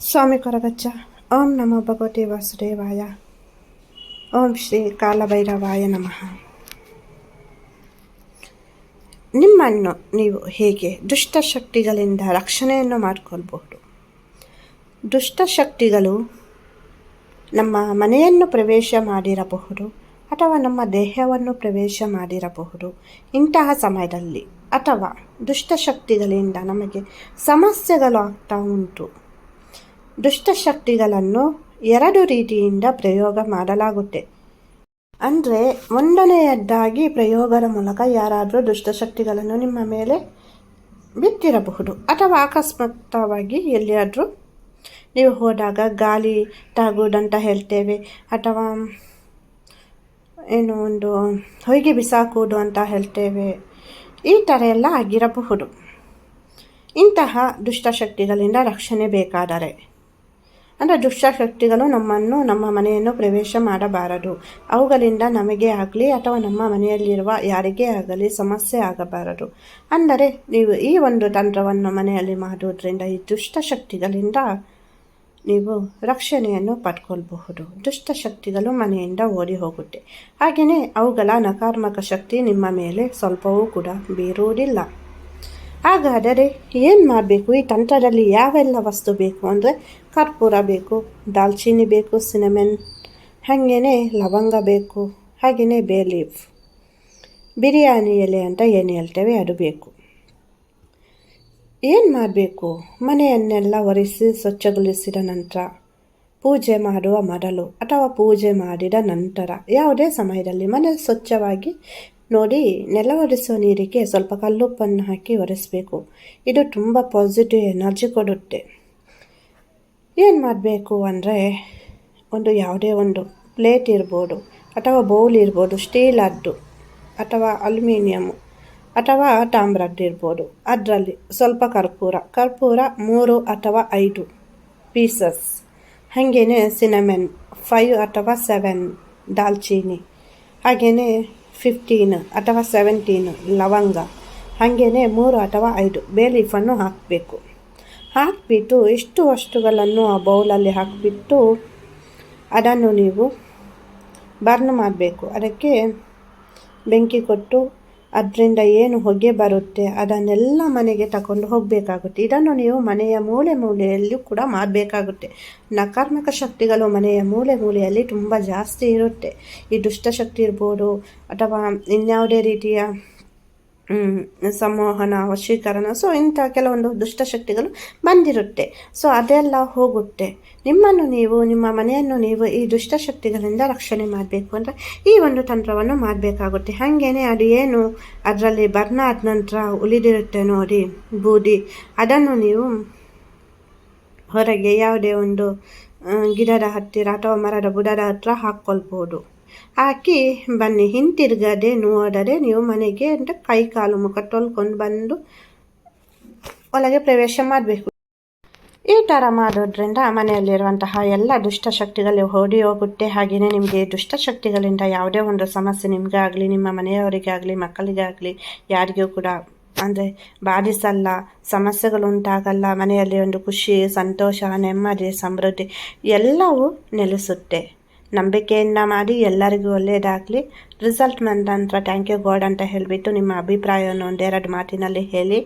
ಸ್ವಾಮಿ ಕೊರಗಚ್ಚ ಓಂ ನಮೋ ಭಗವತಿ ವಾಸುದೇವಾಯ. ಓಂ ಶ್ರೀ ಕಾಲಭೈರವಾಯ ನಮಃ. ನಿಮ್ಮನ್ನು ನೀವು ಹೇಗೆ ದುಷ್ಟಶಕ್ತಿಗಳಿಂದ ರಕ್ಷಣೆಯನ್ನು ಮಾಡಿಕೊಳ್ಬಹುದು? ದುಷ್ಟಶಕ್ತಿಗಳು ನಮ್ಮ ಮನೆಯನ್ನು ಪ್ರವೇಶ ಮಾಡಿರಬಹುದು ಅಥವಾ ನಮ್ಮ ದೇಹವನ್ನು ಪ್ರವೇಶ ಮಾಡಿರಬಹುದು. ಇಂತಹ ಸಮಯದಲ್ಲಿ ಅಥವಾ ದುಷ್ಟಶಕ್ತಿಗಳಿಂದ ನಮಗೆ ಸಮಸ್ಯೆಗಳು ಆಗ್ತಾ ಉಂಟು. ದುಷ್ಟಶಕ್ತಿಗಳನ್ನು ಎರಡು ರೀತಿಯಿಂದ ಪ್ರಯೋಗ ಮಾಡಲಾಗುತ್ತೆ. ಅಂದರೆ ಒಂದನೆಯದ್ದಾಗಿ ಪ್ರಯೋಗದ ಮೂಲಕ ಯಾರಾದರೂ ದುಷ್ಟಶಕ್ತಿಗಳನ್ನು ನಿಮ್ಮ ಮೇಲೆ ಬಿತ್ತಿರಬಹುದು. ಅಥವಾ ಆಕಸ್ಮಿಕವಾಗಿ ಎಲ್ಲಿಯಾದರೂ ನೀವು ಹೋದಾಗ ಗಾಳಿ ತಾಗುವುದಂತ ಹೇಳ್ತೇವೆ. ಅಥವಾ ಏನು ಒಂದು ಹೊಯ್ಗೆ ಬಿಸಾಕುವುದು ಅಂತ ಹೇಳ್ತೇವೆ. ಈ ಥರ ಎಲ್ಲ ಆಗಿರಬಹುದು. ಇಂತಹ ದುಷ್ಟಶಕ್ತಿಗಳಿಂದ ರಕ್ಷಣೆ ಬೇಕಾದರೆ. ಅಂದರೆ ದುಷ್ಟಶಕ್ತಿಗಳು ನಮ್ಮನ್ನು ನಮ್ಮ ಮನೆಯನ್ನು ಪ್ರವೇಶ ಮಾಡಬಾರದು. ಅವುಗಳಿಂದ ನಮಗೆ ಆಗಲಿ ಅಥವಾ ನಮ್ಮ ಮನೆಯಲ್ಲಿರುವ ಯಾರಿಗೇ ಆಗಲಿ ಸಮಸ್ಯೆ ಆಗಬಾರದು. ಅಂದರೆ ನೀವು ಈ ಒಂದು ತಂತ್ರವನ್ನು ಮನೆಯಲ್ಲಿ ಮಾಡುವುದರಿಂದ ಈ ದುಷ್ಟಶಕ್ತಿಗಳಿಂದ ನೀವು ರಕ್ಷಣೆಯನ್ನು ಪಡ್ಕೊಳ್ಬಹುದು. ದುಷ್ಟಶಕ್ತಿಗಳು ಮನೆಯಿಂದ ಓಡಿ ಹೋಗುತ್ತೆ. ಹಾಗೆಯೇ ಅವುಗಳ ನಕಾರಾತ್ಮಕ ಶಕ್ತಿ ನಿಮ್ಮ ಮೇಲೆ ಸ್ವಲ್ಪವೂ ಕೂಡ ಬೀರುವುದಿಲ್ಲ. ಹಾಗಾದರೆ ಏನು ಮಾಡಬೇಕು? ಈ ತಂತ್ರದಲ್ಲಿ ಯಾವೆಲ್ಲ ವಸ್ತು ಬೇಕು ಅಂದರೆ ಕರ್ಪೂರ ಬೇಕು, ದಾಲ್ಚಿನ್ನಿ ಬೇಕು, ಸಿನಮೆನ್ ಹಾಗೇ ಲವಂಗ ಬೇಕು ಹಾಗೆಯೇ ಬೇ ಲೀಫ್. ಬಿರಿಯಾನಿ ಎಲೆ ಅಂತ ಏನು ಹೇಳ್ತೇವೆ ಅದು ಬೇಕು. ಏನು ಮಾಡಬೇಕು? ಮನೆಯನ್ನೆಲ್ಲ ಒರೆಸಿ, ಸ್ವಚ್ಛಗೊಳಿಸಿದ ನಂತರ ಪೂಜೆ ಮಾಡುವ ಮೊದಲು ಅಥವಾ ಪೂಜೆ ಮಾಡಿದ ನಂತರ ಯಾವುದೇ ಸಮಯದಲ್ಲಿ ಮನೆ ಸ್ವಚ್ಛವಾಗಿ ನೋಡಿ ನೆಲ ಒರೆಸುವ ನೀರಿಗೆ ಸ್ವಲ್ಪ ಕಲ್ಲುಪ್ಪನ್ನು ಹಾಕಿ ಒರೆಸಬೇಕು. ಇದು ತುಂಬ ಪಾಸಿಟಿವ್ ಎನರ್ಜಿ ಕೊಡುತ್ತೆ. ಏನು ಮಾಡಬೇಕು ಅಂದರೆ, ಒಂದು ಯಾವುದೇ ಒಂದು ಪ್ಲೇಟ್ ಇರ್ಬೋದು, ಅಥವಾ ಬೌಲ್ ಇರ್ಬೋದು ಸ್ಟೀಲ್ ಅದ್ದು ಅಥವಾ ಅಲ್ಯೂಮಿನಿಯಮ್ ಅಥವಾ ತಾಮ್ರದ್ದು ಇರ್ಬೋದು. ಅದರಲ್ಲಿ ಸ್ವಲ್ಪ ಕರ್ಪೂರ ಕರ್ಪೂರ ಮೂರು ಅಥವಾ ಐದು ಪೀಸಸ್ ಹಾಗೇ ಸಿನಮೆನ್ ಫೈವ್ ಅಥವಾ ಸೆವೆನ್ ದಾಲ್ಚೀನಿ. ಹಾಗೆಯೇ ಫಿಫ್ಟೀನ್ ಅಥವಾ ಸೆವೆಂಟೀನ್ ಲವಂಗ. ಹಾಗೇ ಮೂರು ಅಥವಾ ಐದು. ಬೇ ಲೀಫನ್ನು ಹಾಕಬೇಕು. ಹಾಕಿಬಿಟ್ಟು ಇಷ್ಟು ವಸ್ತುಗಳನ್ನು ಆ ಬೌಲಲ್ಲಿ ಹಾಕಿಬಿಟ್ಟು ಅದನ್ನು ನೀವು ಬರ್ನ್ ಮಾಡಬೇಕು. ಅದಕ್ಕೆ ಬೆಂಕಿ ಕೊಟ್ಟು ಅದರಿಂದ ಏನು ಹೊಗೆ ಬರುತ್ತೆ, ಅದನ್ನೆಲ್ಲ ಮನೆಗೆ ತಗೊಂಡು ಹೋಗಬೇಕಾಗುತ್ತೆ. ಇದನ್ನು ನೀವು ಮನೆಯ ಮೂಲೆ ಮೂಲೆಯಲ್ಲೂ ಕೂಡ ಮಾಡಬೇಕಾಗುತ್ತೆ. ನಕಾರಾತ್ಮಕ ಶಕ್ತಿಗಳು ಮನೆಯ ಮೂಲೆ ಮೂಲೆಯಲ್ಲಿ ತುಂಬ ಜಾಸ್ತಿ ಇರುತ್ತೆ. ಈ ದುಷ್ಟಶಕ್ತಿ ಇರ್ಬೋದು, ಅಥವಾ ಇನ್ಯಾವುದೇ ರೀತಿಯ ಸಂಮೋಹನ ವಶೀಕರಣ ಸೊ ಇಂಥ ಕೆಲವೊಂದು ದುಷ್ಟಶಕ್ತಿಗಳು ಬಂದಿರುತ್ತೆ. ಸೊ ಅದೆಲ್ಲ ಹೋಗುತ್ತೆ. ನಿಮ್ಮನ್ನು ನೀವು, ನಿಮ್ಮ ಮನೆಯನ್ನು ನೀವು ಈ ದುಷ್ಟಶಕ್ತಿಗಳಿಂದ ರಕ್ಷಣೆ ಮಾಡಬೇಕು ಅಂದರೆ ಈ ಒಂದು ತಂತ್ರವನ್ನು ಮಾಡಬೇಕಾಗುತ್ತೆ. ಹಾಗೇನೆ ಅದು ಏನು, ಅದರಲ್ಲಿ ಬರ್ಣ ಆದ ನಂತರ ಉಳಿದಿರುತ್ತೆ ನೋಡಿ, ಬೂದಿ. ಅದನ್ನು ನೀವು ಹೊರಗೆ ಯಾವುದೇ ಒಂದು ಗಿಡದ ಹತ್ತಿರ ಅಥವಾ ಮರದ ಬುಡದ ಹತ್ತಿರ ಹಾಕ್ಕೊಳ್ಬೋದು. ಹಾಕಿ ಬನ್ನಿ. ಹಿಂತಿರುಗದೆ ನೋಡದೆ ನೀವು ಮನೆಗೆ ಅಂತ ಕೈ ಕಾಲು ಮುಖ ತೊಳ್ಕೊಂಡು ಬಂದು ಒಳಗೆ ಪ್ರವೇಶ ಮಾಡಬೇಕು. ಈ ಥರ ಮಾಡೋದ್ರಿಂದ ಮನೆಯಲ್ಲಿರುವಂತಹ ಎಲ್ಲ ದುಷ್ಟಶಕ್ತಿಗಳು ಓಡಿ ಹೋಗುತ್ತೆ. ಹಾಗೆಯೇ ನಿಮಗೆ ದುಷ್ಟಶಕ್ತಿಗಳಿಂದ ಯಾವುದೇ ಒಂದು ಸಮಸ್ಯೆ ನಿಮಗಾಗಲಿ, ನಿಮ್ಮ ಮನೆಯವರಿಗಾಗಲಿ, ಮಕ್ಕಳಿಗಾಗಲಿ, ಯಾರಿಗೂ ಕೂಡ ಅಂದರೆ ಬಾಧಿಸಲ್ಲ, ಸಮಸ್ಯೆಗಳು ಉಂಟಾಗಲ್ಲ, ಮನೆಯಲ್ಲಿ ಒಂದು ಖುಷಿ, ಸಂತೋಷ, ನೆಮ್ಮದಿ, ಸಮೃದ್ಧಿ ಎಲ್ಲವೂ ನೆಲೆಸುತ್ತೆ. ನಂಬಿಕೆಯಿಂದ ಮಾಡಿ ಎಲ್ಲರಿಗೂ ಒಳ್ಳೆಯದಾಗಲಿ. ರಿಸಲ್ಟ್ ಬಂದ ನಂತರ ಥ್ಯಾಂಕ್ ಯು ಗಾಡ್ ಅಂತ ಹೇಳಿಬಿಟ್ಟು ನಿಮ್ಮ ಅಭಿಪ್ರಾಯವನ್ನು ಒಂದೆರಡು ಮಾತಿನಲ್ಲಿ ಹೇಳಿ.